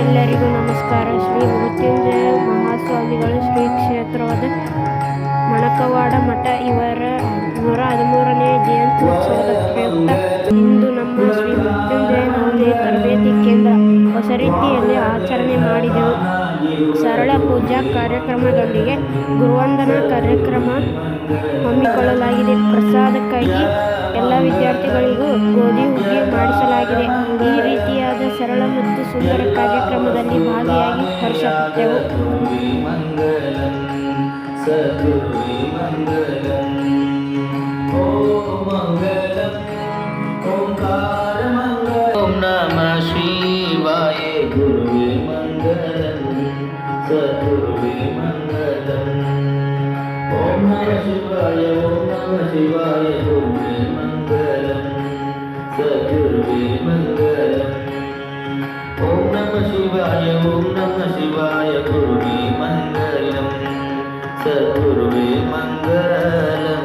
ಎಲ್ಲರಿಗೂ ನಮಸ್ಕಾರ. ಶ್ರೀ ಮೃತ್ಯುಂಜಯ ಮಹಾಸ್ವಾಮಿಗಳು, ಶ್ರೀ ಕ್ಷೇತ್ರವಾದ ಮಣಕವಾಡ ಮಠ, ಇವರ ನೂರ ಹದಿಮೂರನೇ ಜಯಂತ್ಯುತ್ಸವದ ಪ್ರಯುಕ್ತ. ಇಂದು ನಮ್ಮ ಶ್ರೀ ಮೃತ್ಯುಂಜಯ ನವೋದಯ ತರಬೇತಿ ಕೇಂದ್ರ ಹೊಸ ರೀತಿಯಲ್ಲಿ ಆಚರಣೆ ಮಾಡಿದೆವು. ಸರಳ ಪೂಜಾ ಕಾರ್ಯಕ್ರಮದೊಂದಿಗೆ ಗುರುವಂದನಾ ಕಾರ್ಯಕ್ರಮ ಹಮ್ಮಿಕೊಳ್ಳಲಾಗಿದೆ. ಪ್ರಸಾದಕ್ಕಾಗಿ ಎಲ್ಲ ವಿದ್ಯಾರ್ಥಿಗಳಿಗೂ ಗೋಧಿ ಸರಳ ಮತ್ತು ಸುಂದರ ಕಾರ್ಯಕ್ರಮದಲ್ಲಿ ಭಾಗಿಯಾಗಿ ಹರ್ಷಪಟ್ಟೆವು ಓಂ ನಮ ಶಿವಾಯ ಗುರುವೆ ಮಂಗಲಂ ಸದುರ್ವೆ ಮಂಗಲಂ ಓಂ ನಮ ಶಿವಾಯ ಓಂ ನಮ ಶಿವಾಯ ಗುರುವೆ ಮಂಗಲಂ നമ ശിവായ ഗുരുവേ മംഗളം സദ്ഗുരുവേ മംഗളം